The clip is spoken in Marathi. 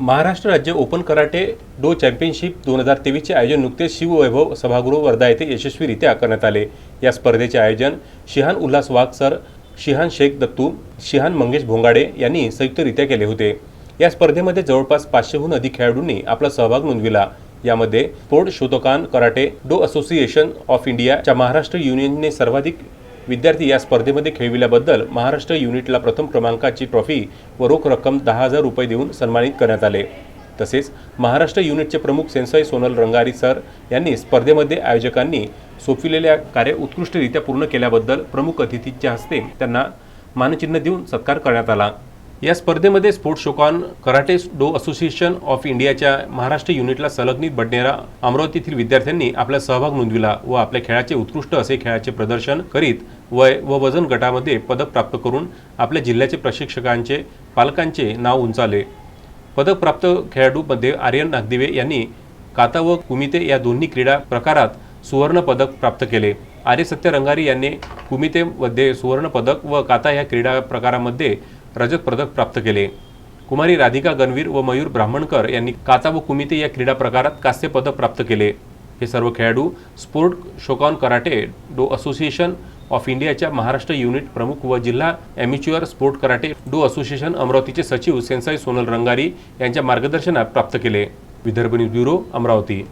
महाराष्ट्र राज्य ओपन कराटे डो चॅम्पियनशिप दोन हजार तेवीसचे आयोजन नुकतेच शिववैभव सभागृह वर्धा येथे यशस्वीरित्या करण्यात आले. या स्पर्धेचे आयोजन Sheehan Ulhas Wagh sir Sheehan Shaikh Dattu Sheehan Mangesh Bhongade यांनी संयुक्तरित्या केले होते. या स्पर्धेमध्ये जवळपास पाचशेहून अधिक खेळाडूंनी आपला सहभाग नोंदविला. यामध्ये sport Shotokan karate do association of इंडियाच्या महाराष्ट्र युनियनने सर्वाधिक विद्यार्थी या स्पर्धेमध्ये खेळविल्याबद्दल महाराष्ट्र युनिटला प्रथम क्रमांकाची ट्रॉफी व रोख रक्कम दहा हजार रुपये देऊन सन्मानित करण्यात आले. तसेच महाराष्ट्र युनिटचे प्रमुख सेन्सॉय सोनल रंगारी सर यांनी स्पर्धेमध्ये आयोजकांनी सोपविलेल्या कार्य उत्कृष्टरित्या पूर्ण केल्याबद्दल प्रमुख अतिथीच्या हस्ते त्यांना मानचिन्ह देऊन सत्कार करण्यात आला. या स्पर्धेमध्ये sports Shotokan karate do association of इंडियाच्या महाराष्ट्र युनिटला संलग्नित बडनेरा अमरावतीतील विद्यार्थ्यांनी आपला सहभाग नोंदविला व आपल्या खेळाचे उत्कृष्ट असे खेळाचे प्रदर्शन करीत वय व वजन गटामध्ये पदक प्राप्त करून आपल्या जिल्ह्याचे प्रशिक्षकांचे पालकांचे नाव उंचावले. पदक प्राप्त खेळाडूमध्ये आर्यन नागदिवे यांनी काता व कुमिते या दोन्ही क्रीडा प्रकारात सुवर्ण पदक प्राप्त केले. आर्य सत्य रंगारी यांनी कुमितेमध्ये सुवर्ण पदक व काता या क्रीडा प्रकारामध्ये रजत पदक प्राप्त केले. कुमारी राधिका गणवीर व मयूर ब्राह्मणकर यांनी काचा व कुमिते या क्रीडा प्रकारात कांस्य पदक प्राप्त केले. हे सर्व खेळाडू sport Shotokan karate do association of इंडियाच्या महाराष्ट्र युनिट प्रमुख व जिल्हा amateur sport karate do association अमरावतीचे सचिव सेन्साई सोनल रंगारी यांच्या मार्गदर्शनात प्राप्त केले. Vidarbha news bureau Amravati.